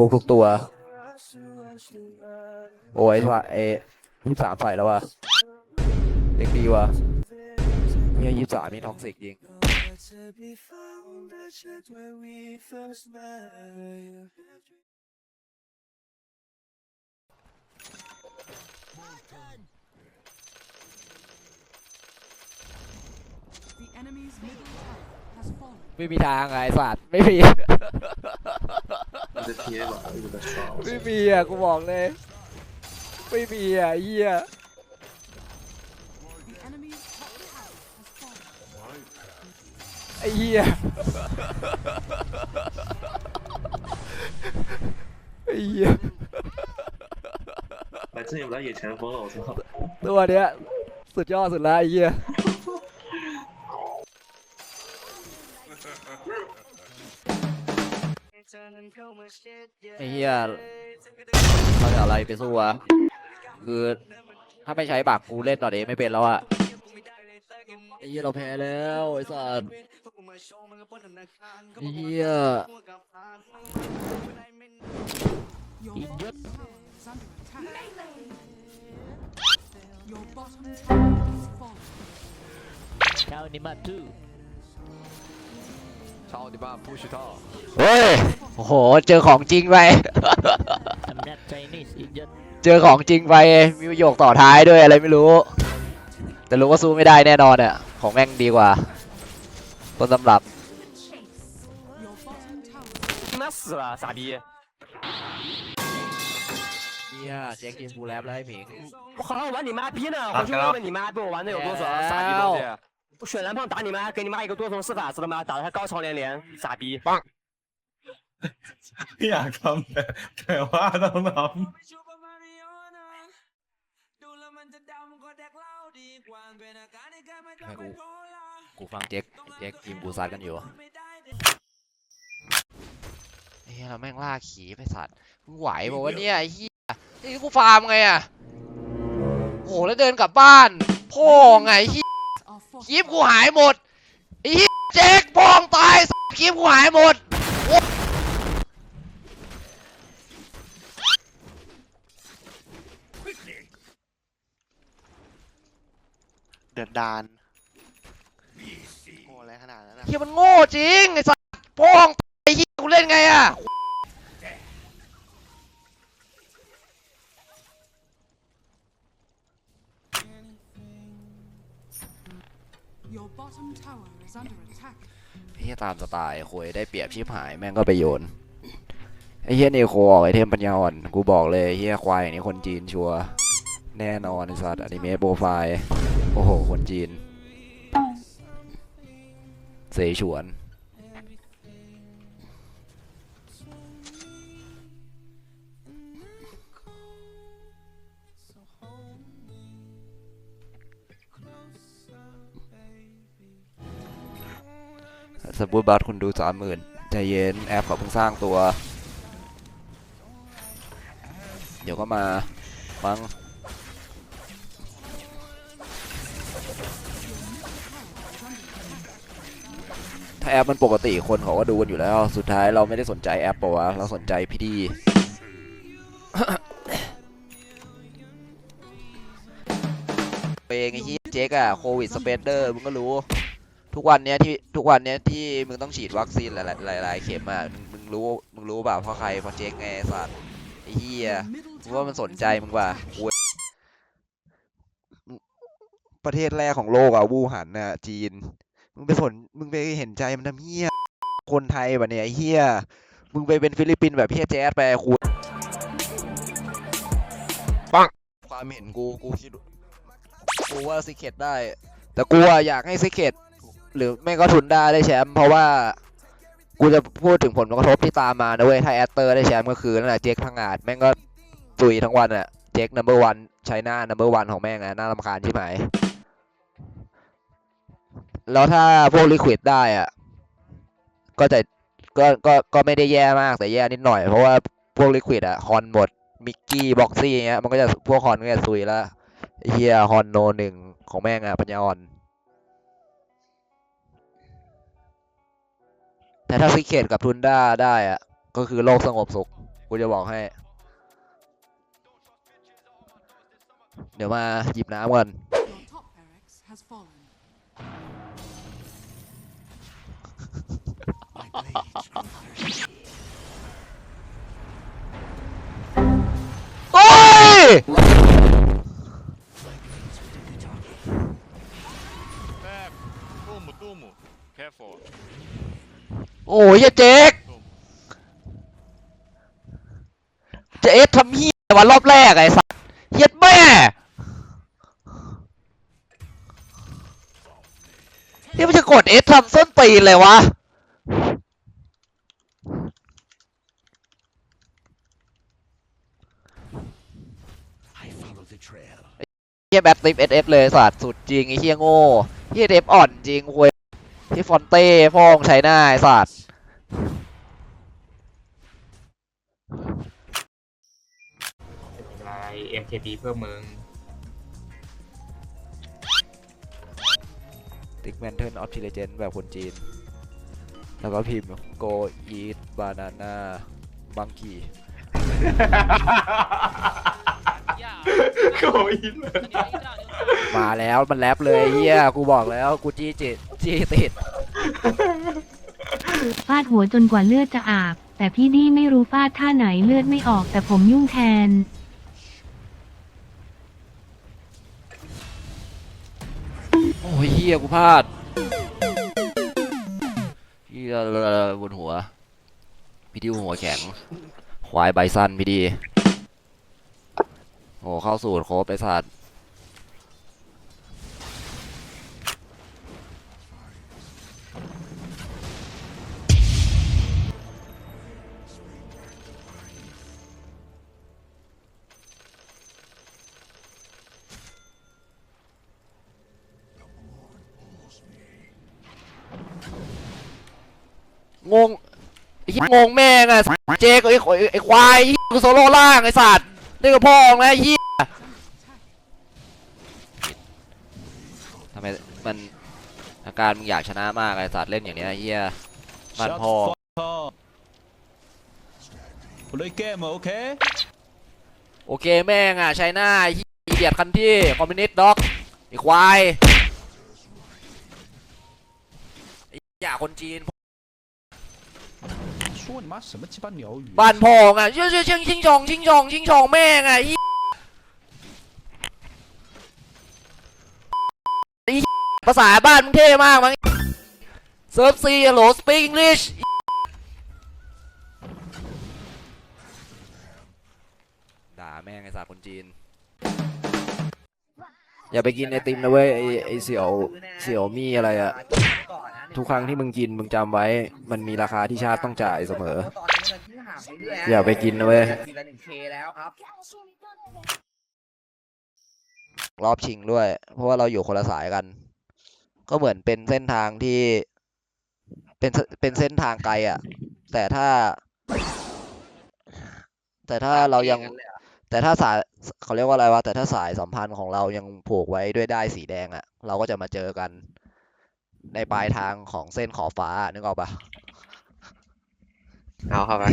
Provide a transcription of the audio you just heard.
คุกทุกตัว โอ้ยว่าเอยี่สามใส่แล้วว่ะเด็กดีว่ะเนี่ยยี่สามนี่ท็อกซิกจริง The enemy's middle tower has fallen. ไม่มีทางไงไอ้สัตว์ไม่มี มันจะเทียบอ่ะอยู่กับชาว ไม่มีอ่ะกูบอกเลย ไม่มีอ่ะไอ้เฮีย The enemy's top tower has fallen. ไอ้เฮียไอ้เฮีย 反正也不来野前锋了，我操！ ตัวเนี้ยสุดยอดสุดละไอ้เฮีย ไอ้เฮียเขาจะเอาอะไรไปสู้วะคือถ้าไม่ใช้บักกูเล่นต่อเดไม่เป็นแล้วอะไอ้เฮียเราแพ้แล้วไอ้สัสไอ้เฮีย Your bottom tower is under attack. Your bottom tower has fallen. 超你 เฮ้ยโอ้โห เจอของจริงไป I'm not Chinese idiot เจอของจริงไป มีประโยคต่อท้ายด้วยอะไรไม่รู้ แต่รู้ว่าสู้ไม่ได้แน่นอนอ่ะ ของแม่งดีกว่า ต้นตำรับ Your bottom tower 他妈死了，傻逼！ เฮียเจ๊กินบูแลบแล้วไอ้หมิง 我好像玩你妈逼呢，回去问问你妈被我玩的有多爽，傻逼东西！ 我选蓝胖打你妈，给你妈一个多重施法，知道吗？打的还高潮连连，傻逼！ อยากทำแต่แต่ว่าต้องท ให้กู กูฟังเจ๊กเจ๊กทีมบูซัดกันอยู่เฮียเราแม่งล่าขี่ไปสัตว์มึงไหวบอกว่าเนี่ยไอ้เฮียนี่กูฟาร์มไงอ่ะ โอ้โหแล้วเดินกลับบ้าน พ่อไงเฮีย are คลิป fortified. กูหายหมดไอ้เฮียเจ๊กพองตายสัตว์คลิปกูหายหมดเดือดดานโอ้อะไรขนาดนั้นนะ เฮียมันโง่จริงไอ้สัตว์พอง Your bottom tower is under attack. เฮียตามสไตล์คุยได้เปรียบชิบหายแม่งก็ไปโยนไอ้เฮียเนโคออกไอเทมปัญญาอ่อนกูบอกเลยเฮียควายอย่างนี้คนจีนชัวร์แน่นอนไอ้สัตว์อนิเมะโปรไฟล์โอ้โหคนจีน เสฉวน สบูบัตคุณดูสามหมื่นใจเย็นแอปเขาเพิ่งสร้างตัว เดี๋ยวก็มามั้งถ้าแอปมันปกติคนเขาก็ดูกันอยู่แล้ว สุดท้ายเราไม่ได้สนใจแอปปะวะเราสนใจพี่ดีเองไอ้ที่เจ๊กอะโควิดสเปเดอร์มึงก็รู้ ทุกวันเนี้ยที่ทุกวันเนี้ยที่มึงต้องฉีดวัคซีนหลายๆหลายๆเข็มอะมึงรู้มึงรู้เปล่าเพราะใครเพราะเจ๊กไงไอ้สัตว์ไอ้เหี้ย Your middle มึงว่า tower มันสน is ใจ under มึงป่ะ attack. กูประเทศแรกของโลกอะวูหันน่ะจีน มึงไปสนมึงไปเห็นใจมันทำเหี้ยคนไทยปะเนี่ยไอ้เหี้ยมึงไปเป็นฟิลิปปินส์แบบเฮียแจ๊ดไปกูปังความเห็นกูกูคิดกูว่าซิเคตได้ แต่กูอะอยากให้ซิเคต หรือไม่ก็ทุนได้ได้แชมป์เพราะว่ากูจะพูดถึงผลกระทบที่ตามมานะเว้ยถ้าแอตเตอร์ได้แชมป์ก็คือนั่นแหละเจ๊กพังงาดแม่งก็ตุยทั้งวันอะเจ๊กนัมเบอร์วันไชน่านัมเบอร์วันของแม่งอะน่ารำคาญที่ไหมแล้วถ้าพวกลิควิดได้อะก็จะก็ก็ก็ไม่ได้แย่มากแต่แย่นิดหน่อย เพราะว่าพวกลิควิดอะฮอนหมดมิกกี้บ็อกซี่เงี้ยมันก็จะพวกฮอนก็จะซุยแล้วเฮียฮอนโนหนึ่งของแม่งอะปัญญาอ่อน แต่ถ้าซิเคตกับทุนด้าได้อะก็คือโลกสงบสุข กูจะบอกให้ เดี๋ยวมาหยิบน้ำก่อนโอ้ย Back. Tumu, tumu. Careful. โอ้ยเหี้ยเจ๊กเจ๊กทำเฮียวันรอบแรกไอ้สัสเฮียแม่นี่มันจะกดเอสทำส้นตีนเลยวะเฮียแบทติปเอสเอฟเลยสัตว์สุดจริงไอ้เฮียโง่เฮียเดฟอ่อนจริงควย ที่ฟอนเต้ฟ้องใช้หน้าไอ้สัตว์อะไร MKB เพื่อมึงติ๊กแมนเทิลออฟทิเลเจนแบบคนจีน แล้วก็พิมพ์ go eat banana monkey โกอิน มาแล้วมันแรปเลยเฮียกูบอกแล้วกูจี้จิต จี้ติดฟาดหัวจนกว่าเลือดจะอาบ แต่พี่ดี้ไม่รู้ฟาดท่าไหนเลือดไม่ออกแต่ผมยุ่งแทน โอ้ยเฮียกูพลาดเฮียบนหัว พี่ดิวหัวแข็งควายใบสั้นพี่ดี โอ้เข้าสูตรครบไปสัตว์ งงไอ้เหี้ยงงแม่งอะเจ๊กไอ้ขวไอ้ควายไอ้เหี้ยกูโซโล่ล่างไอ้สัตว์นี่ก็พ่อของนะไอ้เหี้ยทำไมมันอาการมึงอยากชนะมากไอ้สัตว์เล่นอย่างเนี้ยไอ้เหี้ยมันพ่อ Play game okay โอเคแม่งอะใช้หน้าไอ้เหี้ยอีเดียดคันที่คอมมิวนิสต์ด็อกไอ้ควายไอ้เหี้ยคนจีน 说你妈什么鸡巴鸟语 บ้านพ่องอ่ะเชื่อเชื่อชิงชิงชองชิงชองชิงชองแม่งอ่ะไอ้ไอ้ภาษาบ้านมึงเท่มากมั้งเซิร์ฟซีฮัลโหลสปีกอังกฤษด่าแม่งไอ้สาคนจีน อย่าไปกินไอติมนะเว้ยไอไอเสี่ยวเสี่ยวมี่อะไรอะทุกครั้งที่มึงกินมึงจำไว้ มันมีราคาที่ชาติต้องจ่ายเสมอ อย่าไปกินนะเว้ย รอบชิงด้วย เพราะว่าเราอยู่คนละสายกัน ก็เหมือนเป็นเส้นทางที่ เป็นเสเป็นเส้นทางไกลอะแต่ถ้า แต่ถ้าเรายัง แต่ถ้าสายเขาเรียกว่าอะไรวะแต่ถ้าสายสัมพันธ์ของเรายังผูกไว้ด้วยได้ายสีแดงอะเราก็จะมาเจอกัน ในปลายทางของเส้นขอบฟ้านึกออกปะเอาเข้าไป